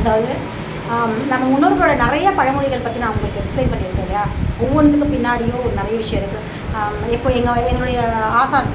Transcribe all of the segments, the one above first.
அதாவது நம்ம முன்னோர்களோட நிறைய பழமொழிகள் பற்றி நான் உங்களுக்கு எக்ஸ்பிளைன் பண்ணியிருக்கேன் இல்லையா? ஒவ்வொன்றுத்துக்கும் பின்னாடியும் ஒரு நிறைய விஷயம் இருக்குது இப்போ எங்கள் எங்களுடைய ஆசான்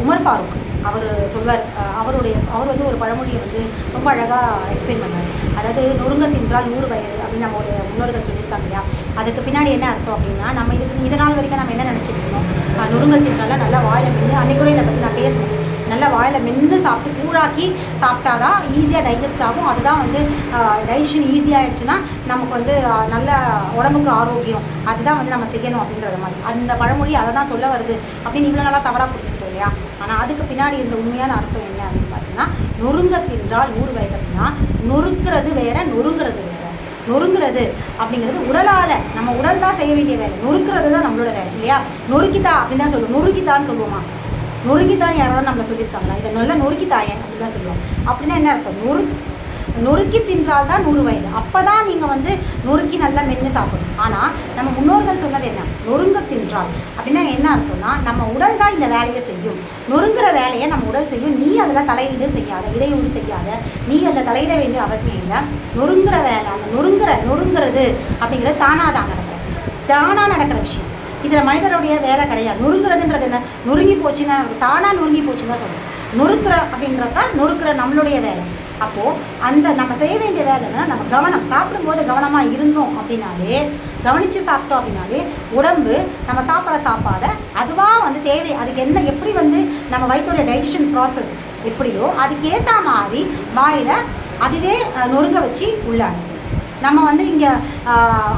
உமர் ஃபாரூக் அவர் சொல்வார் அவருடைய அவர் வந்து ஒரு பழமொழியை வந்து ரொம்ப அழகாக எக்ஸ்பிளைன் பண்ணார் அதாவது நொறுங்க தின்றால் நூறு வயது அப்படின்னு நம்ம ஒரு முன்னோர்கள் சொல்லியிருக்காங்க இல்லையா? அதுக்கு பின்னாடி என்ன அர்த்தம் அப்படின்னா நம்ம இது இதனால் வரைக்கும் நம்ம என்ன நினச்சிட்டு நொறுங்க தின்றால நல்லா வாயில் மென்று அன்னைக்கு இதை பற்றி நான் பேசினேன் நல்லா வாயில் மென்று சாப்பிட்டு கூழாக்கி சாப்பிட்டா தான் ஈஸியாக டைஜஸ்ட் ஆகும். அதுதான் வந்து டைஜஷன் ஈஸியாகிடுச்சுன்னா நமக்கு வந்து நல்ல உடம்புக்கு ஆரோக்கியம். அதுதான் வந்து நம்ம செய்யணும் அப்படின்றது மாதிரி. அந்த பழமொழி அதை தான் சொல்ல வருது அப்படின்னு இவ்வளோ நல்லா தவறாக கொடுத்துட்டோம் இல்லையா? ஆனால் அதுக்கு பின்னாடி இருந்த உண்மையான அர்த்தம் என்ன அப்படின்னு பார்த்தீங்கன்னா நொறுங்க தின்றால் ஊர் வயது அப்படின்னா நொறுக்கிறது வேற நொறுங்கிறது வேற. நொறுங்கிறது அப்படிங்கிறது உடலால். நம்ம உடல் தான் செய்ய வேண்டிய வேலை. நொறுக்கிறது தான் நம்மளோட வேலை இல்லையா? நொறுக்கிதா அப்படின்னு தான் சொல்லுவோம் நொறுக்கிதான்னு சொல்லுவோமா? நொறுக்கித்தான் யாராவது நம்மளை சொல்லியிருக்காங்களா? இதை நல்லா நொறுக்கித்தாயேன் அப்படின்னு தான் சொல்லுவாங்க. அப்படின்னா என்ன அர்த்தம்? நொறு நொறுக்கி தின்றால் தான் நூறு வயது. அப்போ தான் நீங்கள் வந்து நொறுக்கி நல்லா மென்று சாப்பிடணும். ஆனால் நம்ம முன்னோர்கள் சொன்னது என்ன? நொறுங்க தின்றால். அப்படின்னா என்ன அர்த்தம்னா நம்ம உடல் தான் இந்த வேலையை செய்யும். நொறுங்குற வேலையை நம்ம உடல் செய்யும். நீ அதில் தலையீடு செய்யாத இடையூறு செய்யாத. நீ அதில் தலையிட வேண்டிய அவசியம் இல்லை. நொறுங்குற வேலை அந்த நொறுங்குற நொறுங்குறது அப்படிங்கிறது தானாக தான் நடக்கிற தானாக நடக்கிற விஷயம். இதில் மனிதனுடைய வேலை கிடையாது. நொறுங்குறதுன்றது என்ன? நொறுங்கி போச்சுன்னா தானாக நொறுங்கி போச்சுன்னு தான் சொல்லுவோம் நொறுக்கிற அப்படின்றது தான் நொறுக்கிற நம்மளுடைய வேலை. அப்போது அந்த நம்ம செய்ய வேண்டிய வேலைன்னா நம்ம கவனம். சாப்பிடும்போது கவனமாக இருந்தோம் அப்படின்னாலே கவனித்து சாப்பிட்டோம் அப்படின்னாலே உடம்பு நம்ம சாப்பிட்ற சாப்பாடை அதுவாக வந்து தேவை. அதுக்கு என்ன எப்படி வந்து நம்ம வயிற்றோட டைஜஷன் ப்ராசஸ் எப்படியோ அதுக்கேற்ற மாதிரி வாயில் அதுவே நொறுங்க வச்சு உள்ளாங்க. நம்ம வந்து இங்கே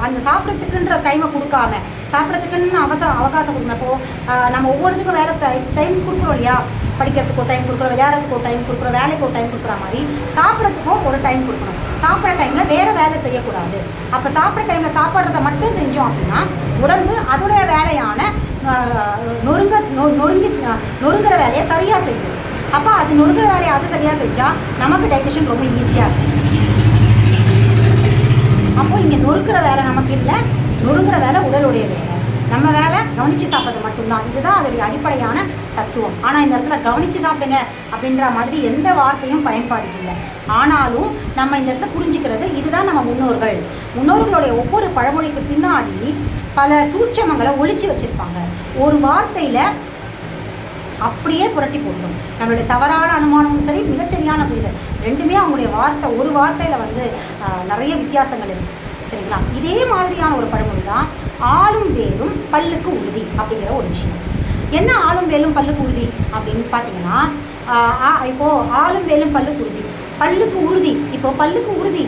அந்த சாப்பிட்றதுக்குன்ற டைமை கொடுக்காம சாப்பிட்றதுக்குன்னு அவச அவகாசம் கொடுக்கணும். இப்போது நம்ம ஒவ்வொருத்துக்கும் வேறு டை டைம்ஸ் கொடுக்குறோம் இல்லையா? படிக்கிறதுக்கு ஒரு டைம் கொடுக்குறோம் விளையாடுறதுக்கு ஒரு டைம் கொடுக்குறோம் வேலைக்கு ஒரு டைம் கொடுக்குற மாதிரி சாப்பிட்றதுக்கும் ஒரு டைம் கொடுக்கணும். சாப்பிட்ற டைமில் வேறு வேலை செய்யக்கூடாது. அப்போ சாப்பிட்ற டைமில் சாப்பிட்றத மட்டும் செஞ்சோம் அப்படின்னா உடம்பு அதோடைய வேலையான நொறுங்க நொறுங்கி நொறுங்குற வேலையை சரியாக செய்யும். அப்போ அது நொறுங்குற வேலையை அது சரியாக செஞ்சால் நமக்கு டைஜஷன் ரொம்ப ஈஸியாக இருக்கும். அப்போ இங்கே நொறுக்கிற வேலை நமக்கு இல்லை. நொறுங்குற வேலை உடலுடைய வேலை நம்ம வேலை கவனித்து சாப்பிட்றது மட்டும்தான். இதுதான் அதோடைய அடிப்படையான தத்துவம். ஆனால் இந்த இடத்துல கவனித்து சாப்பிடுங்க அப்படின்ற மாதிரி எந்த வார்த்தையும் பயன்பாடு இல்லை. ஆனாலும் நம்ம இந்த இடத்துல புரிஞ்சுக்கிறது இதுதான் நம்ம முன்னோர்கள். முன்னோர்களுடைய ஒவ்வொரு பழமொழிக்கு பின்னாடி பல சூட்சமங்களை ஒழிச்சு வச்சுருப்பாங்க. ஒரு வார்த்தையில் அப்படியே புரட்டி போட்டோம் நம்மளுடைய தவறான அனுமானமும் சரி மிகச்சரியான புரிதல். ரெண்டுமே அவங்களுடைய வார்த்தை ஒரு வார்த்தையில் வந்து நிறைய வித்தியாசங்கள் இருக்குது சரிங்களா இதே மாதிரியான ஒரு பழமொழி தான் ஆளும் வேலும் பல்லுக்கு உறுதி அப்படிங்கிற ஒரு விஷயம். என்ன ஆளும் வேலும் பல்லுக்கு உறுதி அப்படின்னு பார்த்தீங்கன்னா இப்போது இப்போ ஆளும் வேலும் பல்லுக்கு உறுதி. பல்லுக்கு உறுதி. இப்போ பல்லுக்கு உறுதி.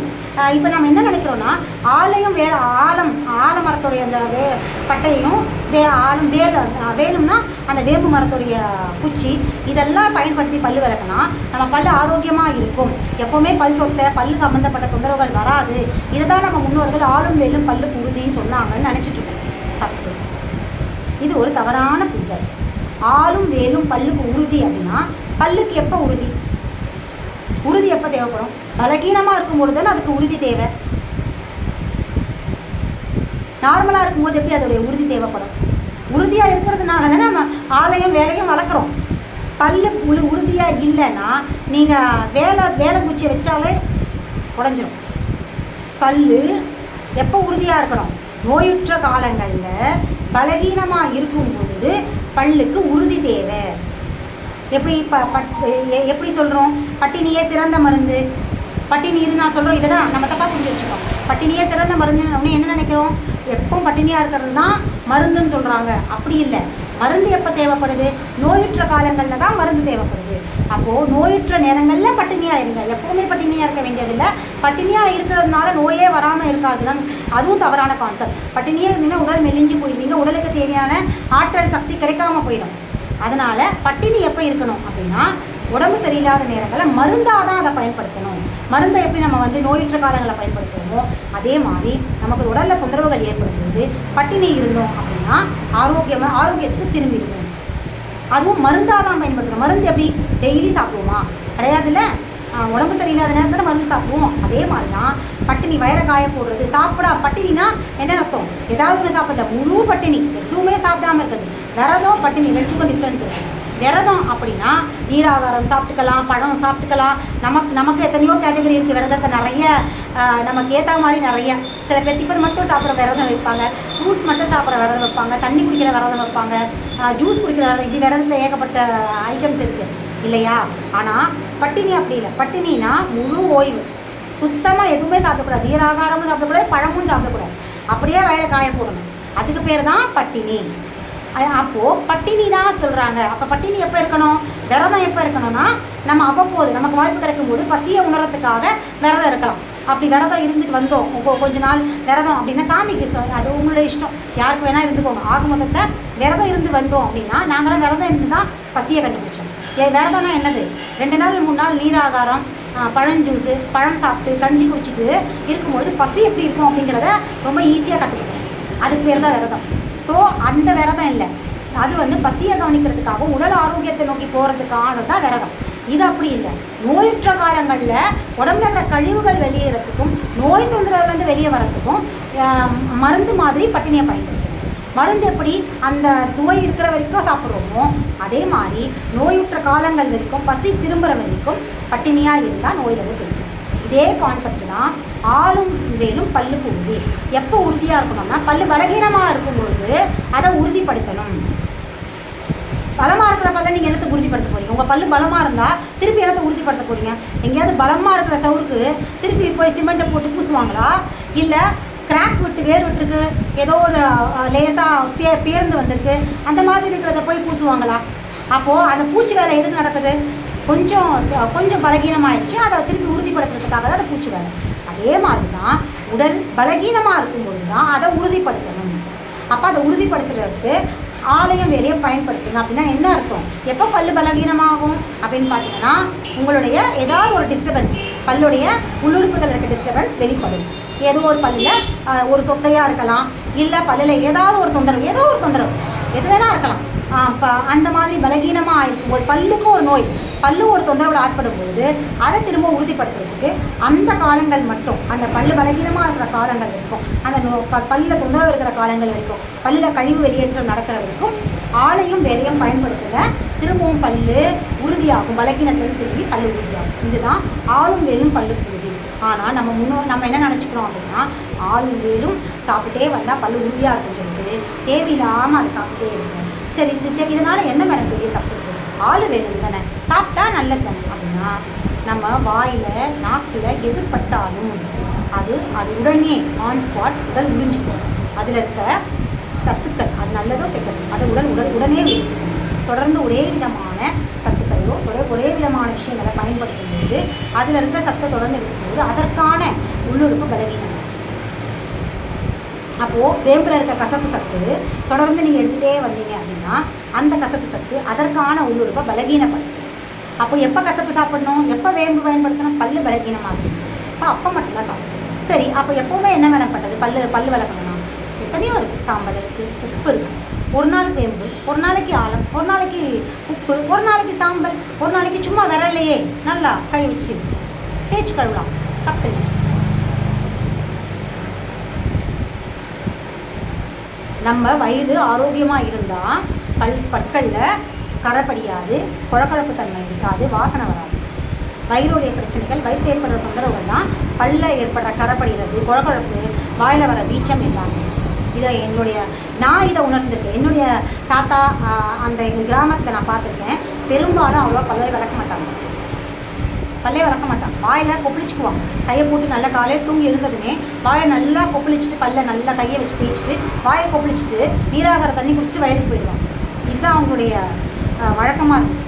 இப்போ நம்ம என்ன நினைக்கிறோன்னா ஆலயம் வேற ஆலம் ஆலமரத்துடைய அந்த வே பட்டையும் வே ஆலம் வேல் வேலும்னா அந்த வேம்பு மரத்துடைய குச்சி இதெல்லாம் பயன்படுத்தி பல் விளக்கினா நம்ம பல் ஆரோக்கியமாக இருக்கும். எப்போவுமே பல் சொத்தை பல் சம்மந்தப்பட்ட தொந்தரவுகள் வராது. இதுதான் நம்ம முன்னோர்கள் ஆளும் வேலும் பல்லுக்கு உறுதின்னு சொன்னாங்கன்னு நினச்சிட்டு இருக்கோம் தப்பு. இது ஒரு தவறான புரிதல். ஆளும் வேலும் பல்லுக்கு உறுதி அப்படின்னா பல்லுக்கு எப்போ உறுதி? உறுதி எப்போ தேவைப்படும்? பலகீனமாக இருக்கும் பொழுது தானே அதுக்கு உறுதி தேவை. நார்மலாக இருக்கும்போது எப்படி அதோடைய உறுதி தேவைப்படும்? உறுதியாக இருக்கிறதுனால தானே நம்ம ஆலையும் வேலையும் வளர்க்குறோம். பல்லு உழு உறுதியாக இல்லைன்னா நீங்கள் வேலை வேலை குச்சியை வச்சாலே உடஞ்சிரும். பல்லு எப்போ உறுதியாக இருக்கணும்? நோயுற்ற காலங்களில் பலகீனமாக இருக்கும் பொழுது பல்லுக்கு உறுதி தேவை. எப்படி ப பட் எப்படி சொல்கிறோம் பட்டினியே சிறந்த மருந்து. பட்டினி இரு நான் சொல்கிறோம் இதை தான் நம்ம தப்பாக புரிஞ்சு வச்சுக்கோம். பட்டினியே சிறந்த மருந்துன்னு ஒன்று என்ன நினைக்கிறோம்? எப்பவும் பட்டினியாக இருக்கிறது தான் மருந்துன்னு சொல்கிறாங்க அப்படி இல்லை. மருந்து எப்போ தேவைப்படுது? நோயுற்ற காலங்களில் தான் மருந்து தேவைப்படுது. அப்போது நோயுற்ற நேரங்களில் பட்டினியாக இருங்க. எப்போவுமே பட்டினியாக இருக்க வேண்டியதில்லை பட்டினியாக இருக்கிறதுனால நோயே வராமல் இருக்காதுன்னா அதுவும் தவறான கான்செப்ட் பட்டினியே இருந்தீங்கன்னா உடல் மெலிஞ்சு போயிடுவீங்க. உடலுக்கு தேவையான ஆற்றல் சக்தி கிடைக்காம போயிடும். அதனால் பட்டினி எப்போ இருக்கணும் அப்படின்னா உடம்பு சரியில்லாத நேரங்களில் மருந்தாக தான் அதை பயன்படுத்தணும். மருந்தை எப்படி நம்ம வந்து நோயுற்ற காலங்களில் பயன்படுத்துவோமோ அதே மாதிரி நமக்கு உடலில் தொந்தரவுகள் ஏற்படும்போது பட்டினி இருந்தோம் அப்படின்னா ஆரோக்கியமாக ஆரோக்கியத்துக்கு திரும்பிடுவோம். அதுவும் மருந்தாக தான் பயன்படுத்தணும். மருந்து எப்படி? டெய்லி சாப்பிடுவோமா? கிடையாதுல்ல? உடம்பு சரியில்லாத நேரத்தில் மருந்து சாப்பிடுவோம். அதே மாதிரி தான் பட்டினி வயிறை காய போடுறது. சாப்பிடா பட்டினினா என்ன அர்த்தம்? ஏதாவது ஒன்று சாப்பிட்ற முழு பட்டினி. எதுவுமே சாப்பிடாம இருக்கிறது. விரதம் பட்டினி ரெண்டுக்கும் டிஃப்ரென்ஸ் இருக்குது விரதம் அப்படின்னா நீராகாரம் சாப்பிட்டுக்கலாம் பழம் சாப்பிட்டுக்கலாம். நமக்கு நமக்கு எத்தனையோ கேட்டகரி இருக்குது விரதத்தை நிறைய நமக்கு ஏற்ற மாதிரி நிறைய. சில பேர் டிஃபன் மட்டும் சாப்பிட்ற விரதம் வைப்பாங்க. ஃப்ரூட்ஸ் மட்டும் சாப்பிட்ற விரதம் வைப்பாங்க. தண்ணி குடிக்கிற விரதம் வைப்பாங்க. ஜூஸ் குடிக்கிற விரதம். இப்படி விரதத்தில் ஏகப்பட்ட ஐட்டம்ஸ் இருக்குது இல்லையா? ஆனால் பட்டினி அப்படி இல்லை. பட்டினினா முழு ஓய்வு. சுத்தமாக எதுவுமே சாப்பிடக்கூடாது. நீராகாரமும் சாப்பிடக்கூடாது பழமும் சாப்பிடக்கூடாது. அப்படியே வயிறு காய போடணும். அதுக்கு பேர் தான் பட்டினி. அப்போது பட்டினி தான் சொல்கிறாங்க அப்போ பட்டினி எப்போ இருக்கணும்? விரதம் எப்போ இருக்கணும்னா நம்ம அவ்வப்போது நமக்கு வாய்ப்பு கிடைக்கும்போது பசியை உணரத்துக்காக விரதம் இருக்கலாம். அப்படி விரதம் இருந்துட்டு வந்தோம். கொஞ்ச நாள் விரதம் அப்படின்னா சாமிக்கு சொ- அது உங்களோட இஷ்டம். யாருக்கு வேணால் இருந்துக்கோங்க. ஆக மொத்தத்தை விரதம் இருந்து வந்தோம் அப்படின்னா நாங்களாம் விரதம் இருந்து தான் பசியை கண்டுபிடிச்சோம். விரதம்னா என்னது? ரெண்டு நாள் மூணு நாள் நீராகாரம் பழம் பழஞ்சூஸு பழம் சாப்பிட்டு கஞ்சி குடிச்சிட்டு இருக்கும்பொழுது பசி எப்படி இருக்கும் அப்படிங்கிறத ரொம்ப ஈஸியாக கற்றுக்கிட்டோம் அதுக்கு பேர் தான் விரதம். ஸோ அந்த விரதம் இல்லை. அது வந்து பசியை கவனிக்கிறதுக்காக உடல் ஆரோக்கியத்தை நோக்கி போகிறதுக்கான தான் விரதம். இது அப்படி இல்லை. நோயுற்ற காலங்களில் உடம்புல இருக்கிற கழிவுகள் வெளியேறதுக்கும் நோய் தொந்தரவுலேருந்து வெளியே வரத்துக்கும் மருந்து மாதிரி பட்டினியை பயன்படுத்தும் மருந்து எப்படி அந்த நோய் இருக்கிற வரைக்கும் சாப்பிட்றோமோ அதே மாதிரி நோயுற்ற காலங்கள் வரைக்கும் பசி திரும்புகிற வரைக்கும் பட்டினியாக இருந்தால் நோயிலிருந்து தெரியும். இதே கான்செப்ட் தான் ஆளும் வேலும் பல்லுக்கு உறுதி. எப்போ உறுதியாக இருக்கணும்னா பல்லு பலகீனமாக இருக்கும்பொழுது அதை உறுதிப்படுத்தணும். பலமாக இருக்கிற பல்ல நீங்கள் என்னத்தை உறுதிப்படுத்த போகிறீங்க உங்கள் பல்லு பலமாக இருந்தால் திருப்பி என்னத்தை உறுதிப்படுத்த போகிறீங்க எங்கேயாவது பலமாக இருக்கிற சவுருக்கு திருப்பி போய் சிமெண்ட்டை போட்டு பூசுவாங்களா? இல்லை கிராக் விட்டு வேர் விட்டுருக்கு. ஏதோ ஒரு லேசாக பே பேர்ந்து வந்திருக்கு. அந்த மாதிரி இருக்கிறத போய் பூசுவாங்களா? அப்போது அந்த பூச்சி வேலை எதுக்கு நடக்குது? கொஞ்சம் கொஞ்சம் பலகீனமாகிடுச்சு அதை திருப்பி உறுதிப்படுத்துறதுக்காக தான் அந்த பூச்சி வேலை. அதே மாதிரி தான் உடல் பலகீனமாக இருக்கும்போது தான் அதை உறுதிப்படுத்தணும். அப்போ அதை உறுதிப்படுத்துறதுக்கு ஆலயம் வேலையை பயன்படுத்துங்க அப்படின்னா என்ன அர்த்தம்? எப்போ பல் பலகீனமாகும்? அப்படின்னு பார்த்தீங்கன்னா உங்களுடைய ஏதாவது ஒரு டிஸ்டர்பன்ஸ் பல்லுடைய உள்ளுறுப்புகள் இருக்க டிஸ்டர்பன்ஸ் வெளிப்படும். ஏதோ ஒரு பல்லில் ஒரு சொத்தையாக இருக்கலாம் இல்லை பல்லில் ஏதாவது ஒரு தொந்தரவு ஏதோ ஒரு தொந்தரவு எது வேணால் இருக்கலாம். இப்போ அந்த மாதிரி பலகீனமாக இருக்கும்போது பல்லுக்கும் ஒரு நோய் பல்லு ஒரு தொந்தரவில் ஆட்படும் போது அதை திரும்ப உறுதிப்படுத்துறதுக்கு அந்த காலங்கள் மட்டும் அந்த பல்லு பலகீனமாக இருக்கிற காலங்கள் இருக்கும். அந்த நோ- ப- பல்லில் தொந்தரவு இருக்கிற காலங்கள் வரைக்கும் பல்லில் கழிவு வெளியேற்றம் நடக்கிற வரைக்கும் ஆளையும் வேலையும் பயன்படுத்தலை திரும்பவும் பல்லு உறுதியாகும் பலகீனத்தில் திரும்பி பல்லு உறுதியாகும். இதுதான் ஆளும் வேலும் பல்லு ஆனால் நம்ம முன்னோ நம்ம என்ன நினச்சிக்கிறோம் அப்படின்னா ஆள் வேலும் சாப்பிட்டே வந்தால் பல்லு உறுதியாக இருக்குன்னு சொல்லிட்டு தேவையில்லாமல் அதை சாப்பிட்டே இருக்கும் சரி இது தே- இதனால் என்ன மேடம் பெரிய தப்பு இருக்கு? ஆளு வேணும் தானே. சாப்பிட்டா நல்லது தானே. அப்படின்னா நம்ம வாயில் நாக்கில் எது பட்டாலும் அது அது உடனே ஆன் ஸ்பாட் உடல் உறிஞ்சிக்கும். அதில் இருக்க சத்துக்கள் அது நல்லதோ கெட்டது அது உடல் உடல் உடனே தொடர்ந்து ஒரே விதமான சத்துக்களையோ ஒரே ஒரே விதமான விஷயங்களை பயன்படுத்தும் போது அதில் இருக்கிற சத்தை தொடர்ந்து எடுக்கும்போது அதற்கான உள்ளுறுப்பு பலவீனம். அப்போது வேம்பில் இருக்க கசப்பு சத்து தொடர்ந்து நீங்கள் எடுத்துகிட்டே வந்தீங்க அப்படின்னா அந்த கசப்பு சத்து அதற்கான உள்ளுறுப்பை பலகீனப்படுத்தும். அப்போ எப்போ கசப்பு சாப்பிடணும்? எப்போ வேம்பு பயன்படுத்தணும்? பல் பலகீனமாகும் அப்போ அப்போ மட்டும்தான் சாப்பிடணும். சரி அப்போ எப்போவுமே என்ன வேணும் பண்ணுறது பல் பல்லு விளக்கணும்னா எத்தனையோ இருக்குது சாம்பல் இருக்குது உப்பு இருக்குது ஒரு நாளைக்கு வேம்பு ஒரு நாளைக்கு ஆழம் ஒரு நாளைக்கு உப்பு ஒரு நாளைக்கு சாம்பல் ஒரு நாளைக்கு சும்மா விரலையே நல்லா கை வச்சு தேய்ச்சி கழுவலாம். தப்பு நம்ம வயிறு ஆரோக்கியமாக இருந்தால் பல் பற்களில் கரப்படியாது குழக்கழப்பு தன்மை இருக்காது வாசனை வராது. வயிறுடைய பிரச்சனைகள் வயிற்று ஏற்படுற தொந்தரவுகள் தான் பல்ல ஏற்படுற கரைப்படிகிறது குழக்கழப்பு வாயில் வர வீச்சம் எல்லாமே இதை என்னுடைய நான் இதை உணர்ந்திருக்கேன். என்னுடைய தாத்தா அந்த எங்கள் கிராமத்தில் நான் பார்த்துருக்கேன். பெரும்பாலும் அவ்வளோ பல்லையை வளர்க்க மாட்டாங்க. பல்லையை வளர்க்க மாட்டான் வாயில் கொப்பளிச்சுக்குவாங்க. கையை போட்டு நல்லா காலையில் தூங்கி எழுந்ததுமே வாயை நல்லா கொப்பளிச்சுட்டு பல்ல நல்லா கையை வச்சு தேய்ச்சிட்டு வாயை கொப்பளிச்சுட்டு நீராகார தண்ணி குடிச்சிட்டு வயலுக்கு போயிடுவான் இதுதான் அவங்களுடைய வழக்கமாக இருக்கும்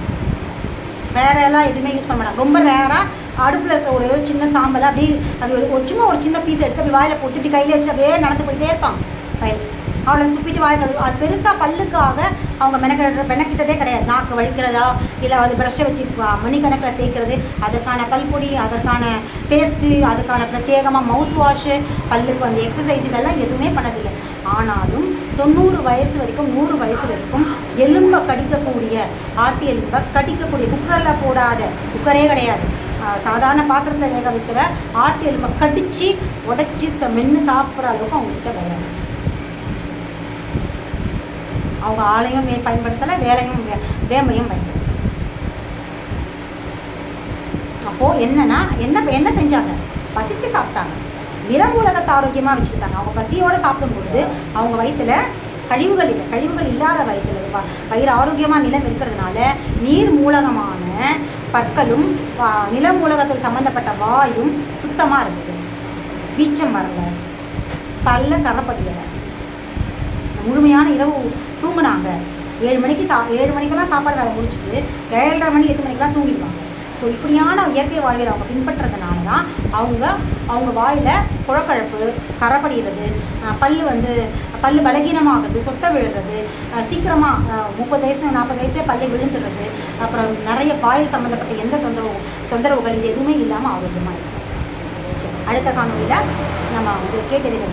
வேற எல்லாம் எதுவுமே யூஸ் பண்ண மாட்டாங்க. ரொம்ப ரேராக அடுப்பில் இருக்க ஒரு சின்ன சாம்பலை அப்படியே அது ஒரு ஒரு சும்மா ஒரு சின்ன பீஸ் எடுத்து அப்படி வாயில் போட்டு இப்படி கையில் வச்சு அப்படியே நடந்து போயிட்டே இருப்பாங்க. பயல் அவளை துப்பிட்டு வாய் கழுவு. அது பெருசாக பல்லுக்காக அவங்க மெனக்கிற மெனக்கிட்டதே கிடையாது. நாக்கு வலிக்கிறதா இல்லை அது ப்ரஷ்ஷை வச்சு மணிக்கணக்கில் தேய்க்கிறது அதற்கான பல்பொடி அதற்கான பேஸ்ட்டு அதுக்கான பிரத்யேகமாக மவுத் வாஷு பல்லுக்கு வந்து எக்ஸசைஸ் இதெல்லாம் எதுவுமே பண்ணதில்லை. ஆனாலும் தொண்ணூறு வயசு வரைக்கும் நூறு வயசு வரைக்கும் எலும்பை கடிக்கக்கூடிய ஆட்டு எலும்பை கடிக்கக்கூடிய குக்கரில் போடாத குக்கரே கிடையாது. சாதாரண பாத்திரத்தில் வேக வைக்கிற ஆட்டு எலும்பை கடித்து உடச்சி மென்று சாப்பிட்ற அளவுக்கு அவங்ககிட்ட கிடையாது அவங்க ஆளையும் பயன்படுத்தலை வேலையும் வே- பயன்படுத்தலை. அப்போது என்னன்னா என்ன என்ன செஞ்சாங்க? பசிச்சு சாப்பிட்டாங்க. நிலமூலகத்தை ஆரோக்கியமாக வச்சுக்கிட்டாங்க. அவங்க பசியோடு சாப்பிடும்போது அவங்க வயிற்றில் கழிவுகள் இல்லை கழிவுகள் இல்லாத வயிற்றுல வ- வயிறு ஆரோக்கியமாக நிலம் இருக்கிறதுனால நீர் மூலகமான பற்களும் நிலம் நில மூலகத்தில் சம்மந்தப்பட்ட வாயும் சுத்தமாக இருக்குது. வீச்சம் வரல. பல்ல கரப்படியலை. முழுமையான இரவு தூங்குனாங்க. ஏழு மணிக்கு சா ஏழு மணிக்கெல்லாம் சாப்பாடு வேலை முடிச்சுட்டு ஏழரை மணி எட்டு மணிக்கெல்லாம் தூங்கிடுவாங்க. ஸோ இப்படியான இயற்கை வாழ்வியல் அவங்க பின்பற்றதுனால தான் அவங்க அவங்க வாயில் குழக்கழப்பு கரப்படிகிறது பல் வந்து பல் பலகீனமாகிறது சொத்தை விழுறது சீக்கிரமாக முப்பது வயசு நாற்பது வயசே பல்லை விழுந்துடுறது அப்புறம் நிறைய வாயில் சம்மந்தப்பட்ட எந்த தொந்தரவு தொந்தரவுகள் இது எதுவுமே இல்லாமல் ஆரோக்கியமாக இருக்கும் அடுத்த காணொலியில் நம்ம வந்து கேட்டறிந்த